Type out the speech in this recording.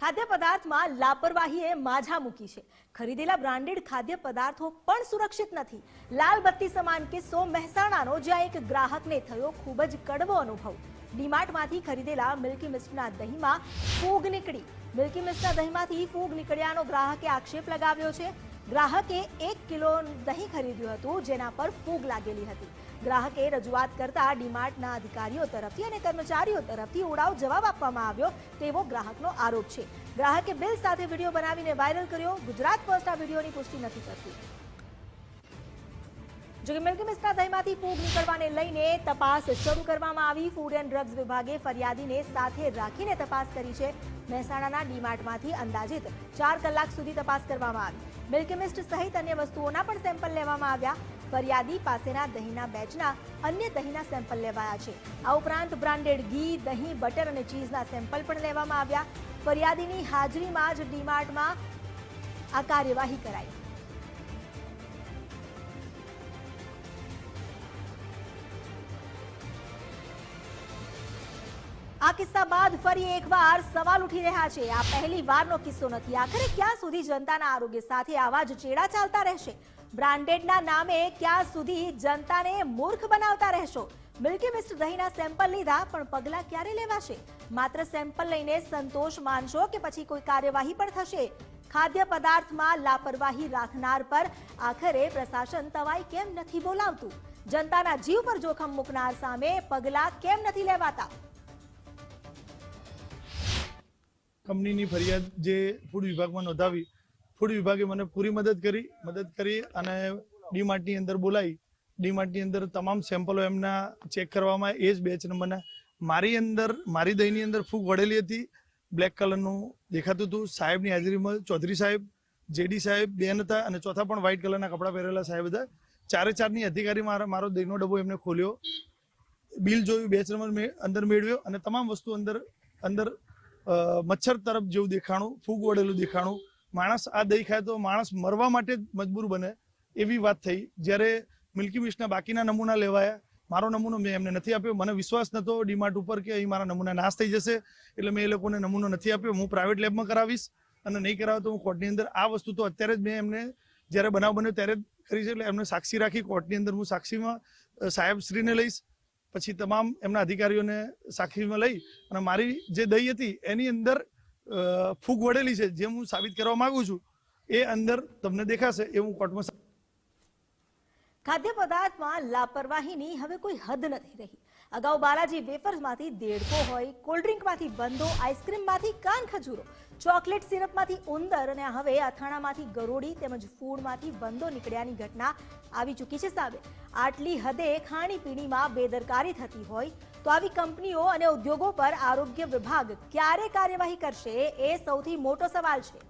ખાદ્ય પદાર્થમાં લાપરવાહીએ માઝા મૂકી છે. ખરીદેલા બ્રાન્ડેડ ખાદ્ય પદાર્થો પણ સુરક્ષિત નથી. લાલ બત્તી સમાન કિસ્સો મહેસાણાનો, જ્યાં એક ગ્રાહકને થયો ખૂબ જ કડવો અનુભવ. ડીમાર્ટમાંથી ખરીદેલા મિલ્કી મિસ્ટના દહીંમાં ફૂગ નીકળી. મિલ્કી મિસ્ટના દહીંમાંથી ફૂગ નીકળ્યાનો ગ્રાહકે આક્ષેપ લગાવ્યો છે. ગ્રાહકે એક કિલો દહીં ખરીદ્યું હતું, જેના પર ફૂગ લાગેલી હતી. ગ્રાહકે રજૂઆત કરતા ડીમાર્ટના અધિકારીઓ તરફથી અને કર્મચારીઓ તરફથી ઉડાવ જવાબ આપવામાં આવ્યો તેવો ગ્રાહકનો આરોપ છે. ગ્રાહકે બિલ સાથે વીડિયો બનાવીને વાયરલ કર્યો. ગુજરાત ફર્સ્ટ આ વિડીયોની પુષ્ટિ નથી કરતું. જોકે મિલ્કી મિસ્ટના દહીંમાંથી ફૂગ નીકળવાને લઈને તપાસ શરૂ કરવામાં આવી. ફૂડ એન્ડ ડ્રગ્સ વિભાગે ફરિયાદીને સાથે રાખીને તપાસ કરી છે. મહેસાણાના ડીમાર્ટમાંથી અંદાજિત ચાર કલાક સુધી તપાસ કરવામાં આવી. મિલ્કી મિસ્ટ સહિત અન્ય વસ્તુઓના પણ સેમ્પલ લેવામાં આવ્યા. ફરિયાદી પાસેના દહીંના બેચના અન્ય દહીંના સેમ્પલ લેવાયા છે. આ ઉપરાંત બ્રાન્ડેડ ઘી, દહીં, બટર અને ચીઝના સેમ્પલ પણ લેવામાં આવ્યા. ફરિયાદીની હાજરીમાં જ ડીમાર્ટમાં આ કાર્યવાહી કરાઈ. આ કિસ્સા બાદ ફરી એકવાર સવાલ ઉઠી રહ્યા છે. આ પહેલી વારનો કિસ્સો નથી. આખરે ક્યાં સુધી જનતાના આરોગ્ય સાથે આવા જ ચેડા ચાલતા રહેશે? બ્રાન્ડેડના નામે ક્યાં સુધી જનતાને મૂર્ખ બનાવતા રહેશો? મિલ્કી મિસ્ટ દહીંના સેમ્પલ લીધા, પણ પગલાં ક્યારે લેવાશે? માત્ર સેમ્પલ લઈને સંતોષ માનશો કે પછી કોઈ કાર્યવાહી પણ થશે? ખાદ્ય પદાર્થમાં લાપરવાહી રાખનાર પર આખરે પ્રશાસન તવાઈ કેમ નથી બોલાવતું? જનતાના જીવ પર જોખમ મૂકનાર સામે પગલાં કેમ નથી લેવાતા? કંપનીની ફરિયાદ જે ફૂડ વિભાગમાં નોંધાવી ફૂડ વિભાગે મને પૂરી મદદ કરી મદદ કરી અને ડીમાર્ટની અંદર બોલાવી. ડીમાર્ટની અંદર તમામ સેમ્પલો એમના ચેક કરવામાં એ જ બેચ નંબરના મારી અંદર, મારી દહીંની અંદર ફૂગ વળેલી હતી બ્લેક કલરનું દેખાતું હતું. સાહેબની હાજરીમાં ચૌધરી સાહેબ જેડી સાહેબ, બેન હતા અને ચોથા પણ વ્હાઇટ કલરના કપડાં પહેરેલા સાહેબ હતા. ચારે ચારની અધિકારી મારા, મારો દહીંનો ડબ્બો એમને ખોલ્યો. બિલ જોયું બેચ નંબર અંદર મેળવ્યો અને તમામ વસ્તુ અંદર અંદર મચ્છર તરફ જેવું દેખાણું ફૂગ વળેલું દેખાણું. માણસ આ દહીં ખાય તો માણસ મરવા માટે મજબૂર બને એવી વાત થઈ. જ્યારે મિલ્કી મિસ્ટના બાકીના નમૂના લેવાયા, મારો નમૂનો મેં એમને નથી આપ્યો. મને વિશ્વાસ નહોતો ડીમાર્ટ ઉપર કે અહીં મારા નમૂના નાશ થઈ જશે. એટલે મેં એ લોકોને નમૂનો નથી આપ્યો. હું પ્રાઇવેટ લેબમાં કરાવીશ અને નહીં કરાવે તો હું કોર્ટની અંદર. આ વસ્તુ તો અત્યારે જ મેં એમને જ્યારે બનાવ બન્યો ત્યારે જ કરી છે. એટલે એમને સાક્ષી રાખી. કોર્ટની અંદર હું સાક્ષીમાં સાહેબ સાહેબશ્રીને લઈશ. પછી તમામ એમના અધિકારીઓને સાક્ષીમાં લઈ અને મારી જે દઈ હતી એની અંદર ફૂગ વળેલી છે, જે હું સાબિત કરવા માંગુ છું, એ અંદર તમને દેખાશે એ હું કોર્ટમાં ખાદ્ય પદાર્થમાં લાપરવાહીની હવે કોઈ હદ નથી રહી. અગાઉ બાલાજી વેફર્સમાંથી દેડકો હોય કોલ્ડ્રિંકમાંથી બંધો આઈસ્ક્રીમમાંથી કાન ખજૂરો, ચોકલેટ સિરપમાંથી ઉંદર અને હવે અથાણામાંથી ગરોડી તેમજ ફૂડમાંથી બંધો નીકળ્યાની ઘટના આવી ચૂકી છે સામે. આટલી હદે ખાણીપીણીમાં બેદરકારી થતી હોય તો આવી કંપનીઓ અને ઉદ્યોગો પર આરોગ્ય વિભાગ ક્યારે કાર્યવાહી કરશે એ સૌથી મોટો સવાલ છે.